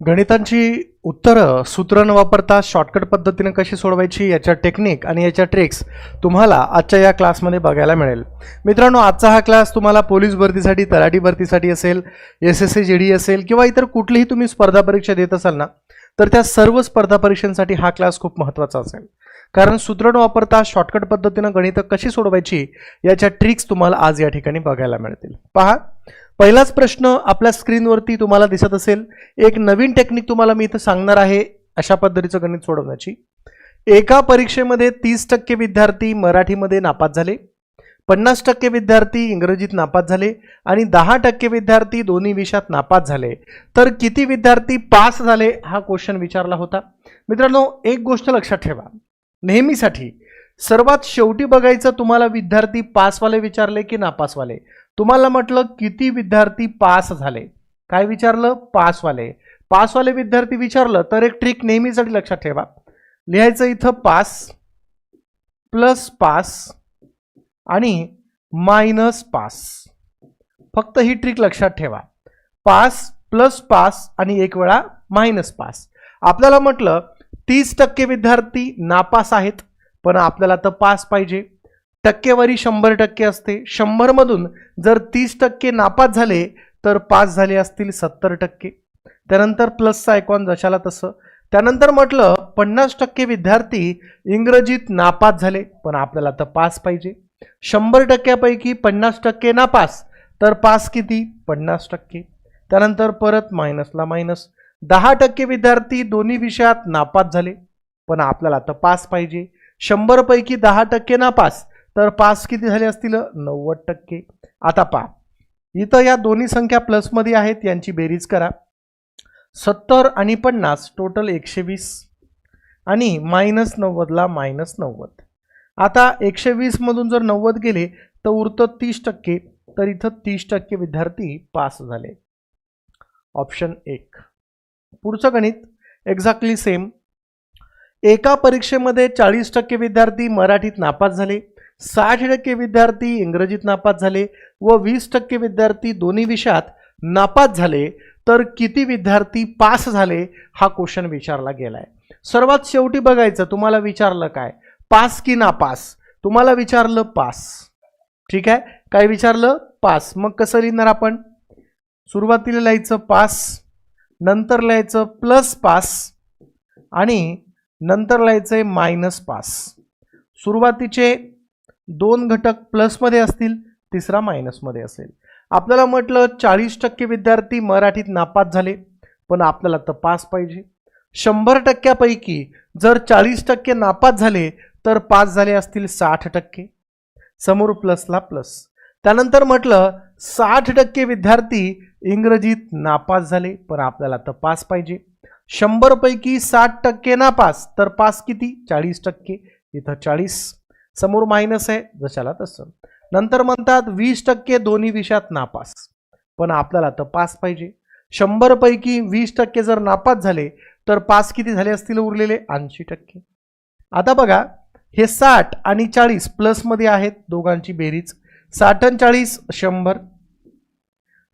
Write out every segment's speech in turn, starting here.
गणितांची उत्तरं सूत्र न वापरता शॉर्टकट पद्धतीनं कशी सोडवायची याच्या टेक्निक आणि याच्या ट्रिक्स तुम्हाला आजच्या या क्लासमध्ये बघायला मिळेल. मित्रांनो आजचा हा क्लास तुम्हाला पोलीस भरतीसाठी तलाठी भरतीसाठी असेल S S C G D असेल किंवा इतर कुठलीही तुम्ही स्पर्धा परीक्षा देत असाल ना तर त्या सर्व स्पर्धा परीक्षांसाठी हा क्लास खूप महत्त्वाचा असेल. कारण सूत्र न वापरता शॉर्टकट पद्धतीनं गणितं कशी सोडवायची याच्या ट्रिक्स तुम्हाला आज या ठिकाणी बघायला मिळतील. पहा पहिलाच प्रश्न आपल्या स्क्रीनवरती तुम्हाला दिसत असेल. एक नवीन टेक्निक तुम्हाला मी इथं सांगणार आहे अशा पद्धतीचं गणित सोडवण्याची. एका परीक्षेमध्ये तीस टक्के विद्यार्थी मराठीमध्ये नापास झाले. पन्नास टक्के विद्यार्थी इंग्रजीत नापास झाले आणि दहा टक्के विद्यार्थी दोन्ही विषयात नापास झाले. तर किती विद्यार्थी पास झाले हा क्वेश्चन विचारला होता. मित्रांनो एक गोष्ट लक्षात ठेवा. नेहमीसाठी सर्वात शेवटी बघायचं तुम्हाला विद्यार्थी पासवाले विचारले की नापासवाले. तुम्हाला म्हटलं किती विद्यार्थी पास झाले? काय विचारलं? पासवाले. पासवाले विद्यार्थी विचारलं तर एक ट्रिक नेहमीसाठी लक्षात ठेवा. लिहायचं इथं पास प्लस पास आणि मायनस पास. फक्त ही ट्रिक लक्षात ठेवा. पास प्लस पास आणि एक वेळा मायनस पास. आपल्याला म्हटलं तीस टक्के विद्यार्थी नापास आहेत पण आपल्याला तर पास पाहिजे. टक्केवारी शंभर टक्के असते. शंभरमधून जर तीस टक्के नापास झाले तर पास झाले असतील सत्तर टक्के. त्यानंतर प्लसचा आयकॉन जशाला तसं. त्यानंतर म्हटलं पन्नास टक्के विद्यार्थी इंग्रजीत नापास झाले पण आपल्याला तर पास पाहिजे. शंभर टक्क्यापैकी पन्नास टक्के नापास तर पास किती? पन्नास टक्के. त्यानंतर परत मायनसला मायनस दहा टक्के विद्यार्थी दोन्ही विषयात नापास झाले पण आपल्याला तर पास पाहिजे. शंभरपैकी दहा टक्के नापास तर पास किती झाले असतील? नव्वद टक्के. आता पा इथं या दोन्ही संख्या प्लसमध्ये आहेत यांची बेरीज करा. सत्तर आणि पन्नास टोटल एकशे वीस आणि मायनस नव्वदला मायनस नव्वद. आता एकशे वीसमधून जर नव्वद गेले तर उरतं तीस टक्के. तर इथं तीस टक्के विद्यार्थी पास झाले. ऑप्शन एक. पुढचं गणित. एक्झॅक्टली सेम एका परीक्षेमध्ये चाळीस टक्के विद्यार्थी मराठीत नापास झाले. साठ टक्के विद्यार्थी इंग्रजीत नापास झाले व वीस टक्के विद्यार्थी दोन्ही विषयात नापास झाले तर किती विद्यार्थी पास झाले हा क्वेश्चन विचारला गेलाय. सर्वात शेवटी बघायचं तुम्हाला विचारलं काय? पास की नापास? तुम्हाला विचारलं पास. ठीक आहे? काय विचारलं? पास. मग कसं लिहिणार आपण? सुरुवातीला लिहायचं पास नंतर लिहायचं प्लस पास आणि नंतर लिहायचं आहे मायनस पास. सुरुवातीचे दोन घटक प्लसमध्ये असतील तिसरा मायनसमध्ये असेल. आपल्याला म्हटलं चाळीस टक्के विद्यार्थी मराठीत नापास झाले पण आपल्याला तर पास पाहिजे. शंभर टक्क्यापैकी जर चाळीस टक्के नापास झाले तर पास झाले असतील साठ टक्के. समोर प्लसला प्लस. त्यानंतर म्हटलं साठ टक्के विद्यार्थी इंग्रजीत नापास झाले पण आपल्याला तर पास पाहिजे. शंभरपैकी साठ टक्के नापास तर पास किती? चाळीस टक्के. इथं चाळीस. समोर मायनस आहे जशाला तसं. नंतर म्हणतात वीस टक्के दोन्ही विषयात नापास. पण आपल्याला तर पास पाहिजे. शंभरपैकी वीस टक्के जर नापास झाले तर पास किती झाले असतील उरलेले? ऐंशी टक्के. आता बघा हे साठ आणि चाळीस प्लसमध्ये आहेत दोघांची बेरीज. साठ आणि चाळीस शंभर.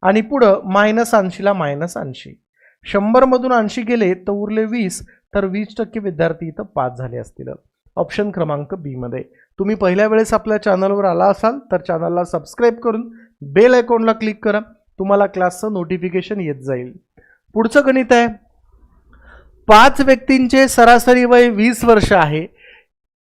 आणि पुढं मायनस ऐंशीला मायनस ऐंशी. शंभरमधून ऐंशी गेले तर उरले वीस तर वीस टक्के विद्यार्थी इथं पास झाले असतील. ऑप्शन क्रमांक बीमध्ये तुम्ही पहिल्या वेळेस आपल्या चॅनलवर आला असाल तर चॅनलला सबस्क्राईब करून बेल आयकॉनला क्लिक करा. तुम्हाला क्लासचं नोटिफिकेशन येत जाईल. पुढचं गणित आहे. पाच व्यक्तींचे सरासरी वय वीस वर्ष आहे.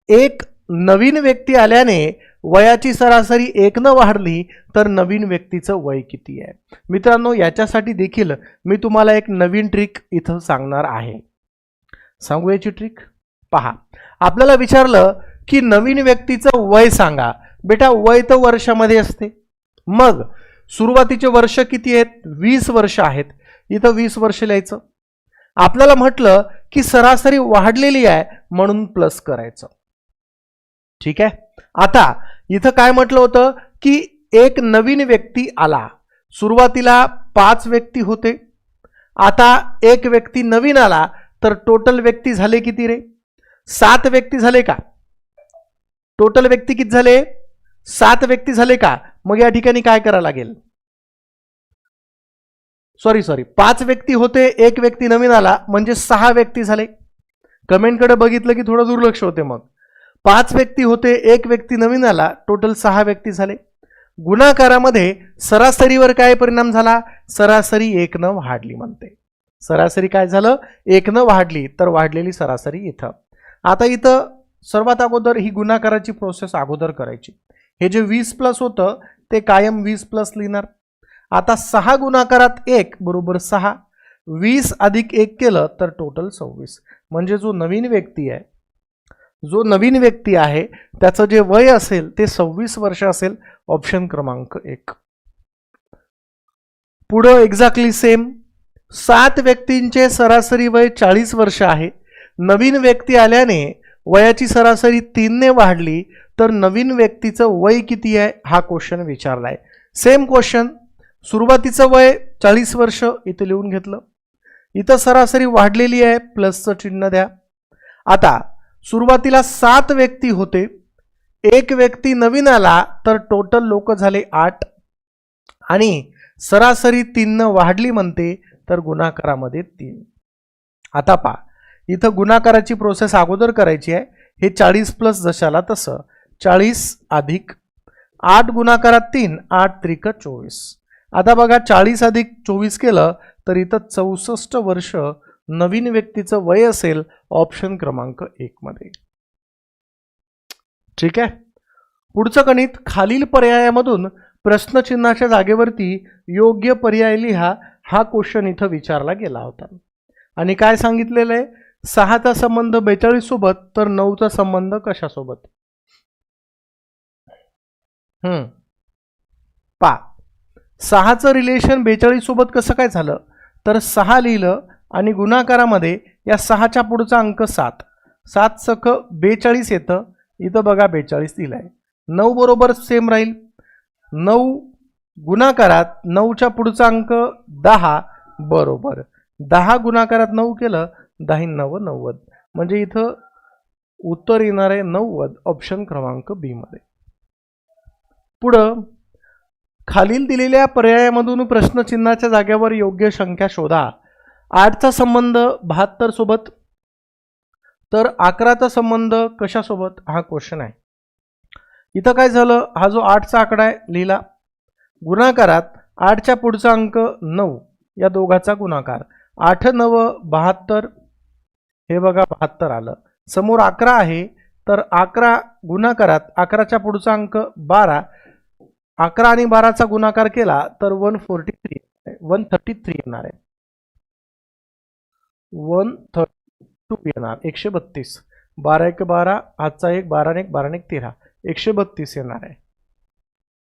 एक नवीन व्यक्ती आल्याने वयाची सरासरी एक न वाढली तर नवीन व्यक्तीचं वय किती आहे? मित्रांनो याच्यासाठी देखील मी तुम्हाला एक नवीन ट्रिक इथं सांगणार आहे. सांगू याची ट्रिक पहा. आपल्याला विचारलं की नवीन व्यक्तीचं वय सांगा. बेटा वय तर वर्षामध्ये असते. मग सुरुवातीचे वर्ष किती आहेत? वीस वर्ष आहेत. इथं वीस वर्ष लिहायचं. आपल्याला म्हटलं की सरासरी वाढलेली आहे म्हणून प्लस करायचं. ठीक आहे? आता इथं काय म्हटलं होतं की एक नवीन व्यक्ती आला. सुरुवातीला पाच व्यक्ती होते. आता एक व्यक्ती नवीन आला तर टोटल व्यक्ती झाले किती रे? सात व्यक्ती झाले का? टोटल व्यक्ती किती झाले? सात व्यक्ती झाले का? मग या ठिकाणी काय करावं लागेल? सॉरी सॉरी पाच व्यक्ती होते एक व्यक्ती नवीन आला म्हणजे सहा व्यक्ती झाले. कमेंटकडे बघितलं की थोडं दुर्लक्ष होते मग. पाच व्यक्ती होते एक व्यक्ती नवीन आला टोटल सहा व्यक्ती झाले. गुणाकारामध्ये सरासरीवर काय परिणाम झाला? सरासरी एक न वाढली म्हणते. सरासरी काय झालं? एक न वाढली तर वाढलेली सरासरी इथं. आता इथं सर्वात अगोदर ही गुणाकाराची प्रोसेस अगोदर करायची. हे जे वीस प्लस होतं ते कायम वीस प्लस लिहिणार. आता सहा गुणाकारात एक बरोबर सहा. वीस अधिक एक केलं तर टोटल सव्वीस. म्हणजे जो नवीन व्यक्ती आहे जो नवीन व्यक्ती आहे त्याचं जे वय असेल ते सव्वीस वर्ष असेल ऑप्शन क्रमांक एक. पुढं एक्झॅक्टली सेम सात व्यक्तींचे सरासरी वय चाळीस वर्ष आहे. नवीन व्यक्ती आल्याने वयाची सरासरी तीनने वाढली तर नवीन व्यक्तीचं वय किती आहे? हा क्वेश्चन विचारला आहे सेम क्वेश्चन सुरुवातीचं वय चाळीस वर्ष इथं लिहून घेतलं. इथं सरासरी वाढलेली आहे प्लसचं चिन्ह द्या. आता सुरुवातीला सात व्यक्ती होते. एक व्यक्ती नवीन आला तर टोटल लोक झाले आठ. आणि सरासरी तीननं वाढली म्हणते तर गुणाकारामध्ये तीन. आता पा इथं गुणाकाराची प्रोसेस अगोदर करायची आहे. हे चाळीस प्लस जशाला तसं. चाळीस अधिक आठ गुणाकारात तीन आठ त्रिक चोवीस. आता बघा चाळीस अधिक चोवीस केलं तर इथं चौसष्ट वर्ष नवीन व्यक्तीचं वय असेल ऑप्शन क्रमांक एक मध्ये. ठीक आहे? पुढचं गणित खालील पर्यायामधून प्रश्नचिन्हाच्या जागेवरती योग्य पर्याय लिहा हा क्वेश्चन इथं विचारला गेला होता. आणि काय सांगितलेलं आहे? सहाचा संबंध बेचाळीस सोबत तर नऊचा संबंध कशासोबत? हम्म. पा सहाचं रिलेशन बेचाळीस सोबत कसं काय झालं? तर सहा लिहिलं आणि गुणाकारामध्ये या सहाच्या पुढचा अंक सात. सात सख बेचाळीस येतं. इथं बघा बेचाळीस दिलाय नऊ बरोबर सेम राहील. नऊ गुणाकारात नऊच्या पुढचा अंक दहा बरोबर. दहा गुणाकारात नऊ केलं दहा नव नव्वद. म्हणजे इथं उत्तर येणार आहे नव्वद ऑप्शन क्रमांक बी मध्ये. पुढं खालील दिलेल्या पर्यायामधून प्रश्नचिन्हाच्या जागेवर योग्य संख्या शोधा. आठचा संबंध बहात्तर सोबत तर अकराचा संबंध कशासोबत? हा क्वेश्चन आहे. इथं काय झालं? हा जो आठचा आकडा आहे लिहिला. गुणाकारात आठच्या पुढचा अंक नऊ या दोघाचा गुणाकार. आठ नव बहात्तर हे बघा बहात्तर आलं. समोर अकरा आहे तर अकरा गुणाकारात अकराच्या पुढचा अंक बारा. अकरा आणि बाराचा गुणाकार केला तर one forty three one thirty three येणार आहे. वन थर्टी टू येणार. एकशे बत्तीस. बारा एक बारा आजचा एक बारा एक बारा एक तेरा. एकशे बत्तीस येणार आहे.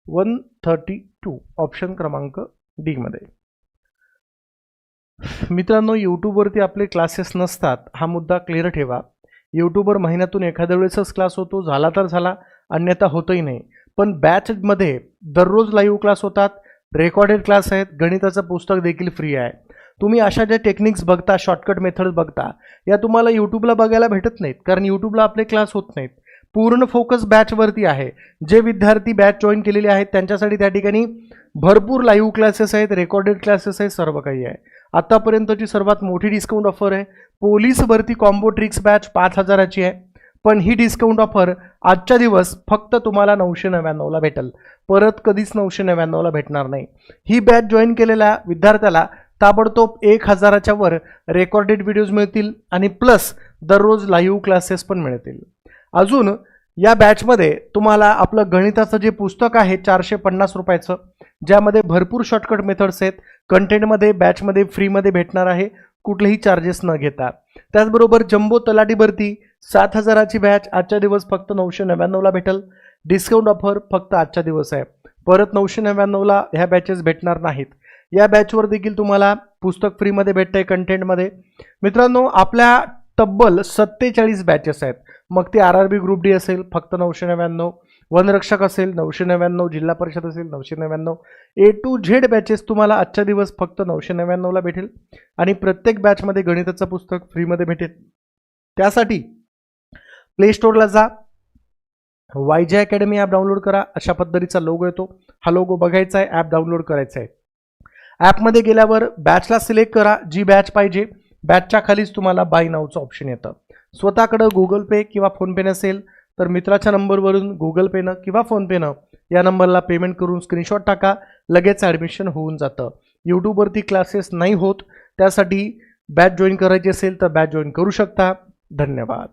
वन थर्टी टू ऑप्शन क्रमांक डी मध्ये. मित्रांनो यूट्यूबवरती आपले क्लासेस नसतात. हा मुद्दा क्लिअर ठेवा. यूट्यूबवर महिन्यातून एखाद्या वेळेसच क्लास होतो. झाला तर झाला अन्यथा होतही नाही. पण बॅचमध्ये दररोज लाईव्ह क्लास होतात. रेकॉर्डेड क्लास आहेत. गणिताचं पुस्तक देखील फ्री आहे. तुम्ही अशा ज्या टेक्निक्स बघता शॉर्टकट मेथड बघता या तुम्हाला यूट्यूबला बघायला भेटत नाहीत. कारण यूट्यूबला आपले क्लास होत नाहीत. पूर्ण फोकस बॅचवरती आहे. जे विद्यार्थी बॅच जॉईन केलेले आहेत त्यांच्यासाठी त्या ठिकाणी भरपूर लाईव्ह क्लासेस आहेत. रेकॉर्डेड क्लासेस आहेत. सर्व काही आहे. आत्तापर्यंतची सर्वात मोठी डिस्काउंट ऑफर आहे. पोलीस भरती कॉम्बो ट्रिक्स बॅच पाच हजाराची आहे. पण ही डिस्काउंट ऑफर आजच्या दिवस फक्त तुम्हाला नऊशे नव्याण्णवला भेटेल. परत कधीच नऊशे नव्याण्णवला भेटणार नाही. ही बॅच जॉईन केलेल्या विद्यार्थ्याला ताबडतोब एक हजाराच्या वर रेकॉर्डेड व्हिडिओज मिळतील आणि प्लस दररोज लाईव्ह क्लासेस पण मिळतील. अजून या बॅचमध्ये तुम्हाला आपलं गणिताचं जे पुस्तक आहे चारशे पन्नास रुपयाचं ज्यामध्ये भरपूर शॉर्टकट मेथड्स आहेत कंटेंटमध्ये बॅचमध्ये फ्रीमध्ये भेटणार आहे कुठलेही चार्जेस न घेता. त्याचबरोबर जम्बो तलाठी भरती सात हजाराची बॅच आजच्या दिवस फक्त नऊशे नव्याण्णवला भेटेल. डिस्काउंट ऑफर फक्त आजच्या दिवस आहे. परत नऊशे नव्याण्णवला ह्या बॅचेस भेटणार नाहीत. या बॅचवर देखील तुम्हाला पुस्तक फ्रीमध्ये भेटतंय कंटेंटमध्ये मित्रांनो आपल्या तब्बल सत्तेचाळीस बॅचेस आहेत. मग ती R R B group D असेल फक्त नऊशे नव्याण्णव. वनरक्षक असेल नऊशे नव्याण्णव. जिल्हा परिषद असेल नऊशे नव्याण्णव. ए टू झेड बॅचेस तुम्हाला आजच्या दिवस फक्त नऊशे नव्याण्णवला भेटेल. आणि प्रत्येक बॅचमध्ये गणिताचं पुस्तक फ्रीमध्ये भेटेल. त्यासाठी प्ले स्टोअरला जा. वाय जे अकॅडमी ॲप डाउनलोड करा. अशा पद्धतीचा लोगो येतो. हा लोगो बघायचा आहे ॲप डाउनलोड करायचा आहे. ॲपमध्ये गेल्यावर बॅचला सिलेक्ट करा. जी बॅच पाहिजे बॅचच्या खालीच तुम्हाला बाय नावचं ऑप्शन येतं. स्वतःकडं गुगल पे किंवा फोनपे नसेल तर मित्राच्या नंबरवरून गुगल पेनं किंवा फोनपेनं या नंबरला पेमेंट करून स्क्रीनशॉट टाका लगेच ॲडमिशन होऊन जातं. यूट्यूबवरती क्लासेस नाही होत त्यासाठी बॅच जॉईन करायची असेल तर बॅच जॉईन करू शकता. धन्यवाद.